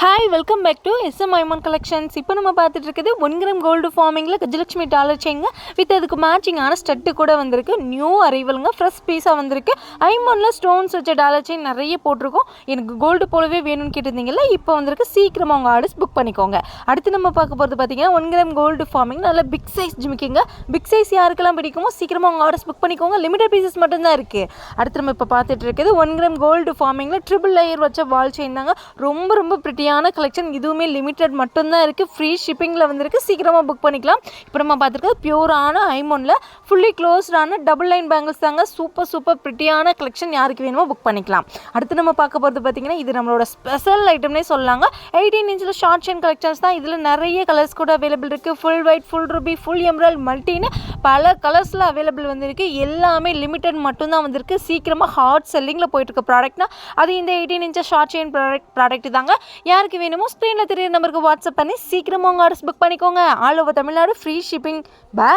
Hi welcome back to S M Aiman collections இப்போ நம்ம பார்த்துட்டு இருக்குது ஒன் கிராம் கோல்டு ஃபார்மிங்கில் கஜலட்சுமி டாலர் செயிங்க வித் அதுக்கு மேட்சிங்கான ஸ்டட்டு கூட வந்திருக்கு. நியூ அரைவலுங்க ஃப்ரெஷ் பீஸாக வந்திருக்கு. ஐமோனில் ஸ்டோன்ஸ் வச்ச டாலர் செயின் நிறைய போட்டிருக்கோம். எனக்கு கோல்டு போலவே வேணும்னு கேட்டிருந்தீங்கல்ல இப்போ வந்திருக்கு. சீக்கிரமாக உங்கள் ஆர்டர்ஸ் புக் பண்ணிக்கோங்க. அடுத்து நம்ம பார்க்க போகிறது பார்த்தீங்கன்னா ஒன் கிராம் கோல்டு ஃபார்மிங் நல்ல பிக் சைஸ் ஜிமிக்கிங்க பிக் சைஸ் யாருக்கெல்லாம் பிடிக்குமோ சீக்கிரமாக உங்கள் ஆர்டர்ஸ் புக் பண்ணிக்கோங்க. லிமிடெட் பீசஸ் மட்டும்தான் இருக்குது அடுத்து நம்ம இப்போ பார்த்துட்டு இருக்குது ஒன் கிராம் கோல்டு ஃபார்மிங்கில் ட்ரிபிள் லேயர் வச்ச வால் செயின் தாங்க ரொம்ப ரொம்ப சரியான கலெக்ஷன் இதுவுமே லிமிட்டட் மட்டும்தான் இருக்குது ஃப்ரீ ஷிப்பிங்கில் வந்திருக்கு. சீக்கிரமாக புக் பண்ணிக்கலாம். இப்போ நம்ம பார்த்துருக்கோம் பியூரான ஐமோனில் ஃபுல்லி க்ளோஸ்டான டபுள் லைன் பேங்கிள்ஸ் தாங்க சூப்பர் சூப்பர் பிரிட்டியான கலெக்ஷன் யாருக்கு வேணுமோ புக் பண்ணிக்கலாம். அடுத்து நம்ம பார்க்க போகிறது பார்த்தீங்கன்னா இது நம்மளோட ஸ்பெஷல் ஐட்டம்னே சொல்லலாங்க. எயிட்டீன் இன்ச்சில் ஷார்ட் செயின் கலெக்ஷன்ஸ் தான். இதில் நிறைய கலர்ஸ் கூட அவைலபிள் இருக்குது full white full ruby full emerald மல்டின்னு பல கலர்ஸில் அவைலபிள் வந்திருக்கு. எல்லாமே லிமிட்டட் மட்டும்தான் வந்திருக்கு. சீக்கிரமாக ஹாட் செல்லிங்கில் போயிட்டுருக்க ப்ராடக்ட்னா அது இந்த eighteen inches short chain product product தாங்க. யாருக்கு வேணுமோ ஸ்க்ரீனில் தெரியுற நம்பருக்கு வாட்ஸ்அப் பண்ணி சீக்கிரமாக உங்கள் ஆர்டர்ஸ் புக் பண்ணிக்கோங்க. All over Tamil Nadu free shipping bye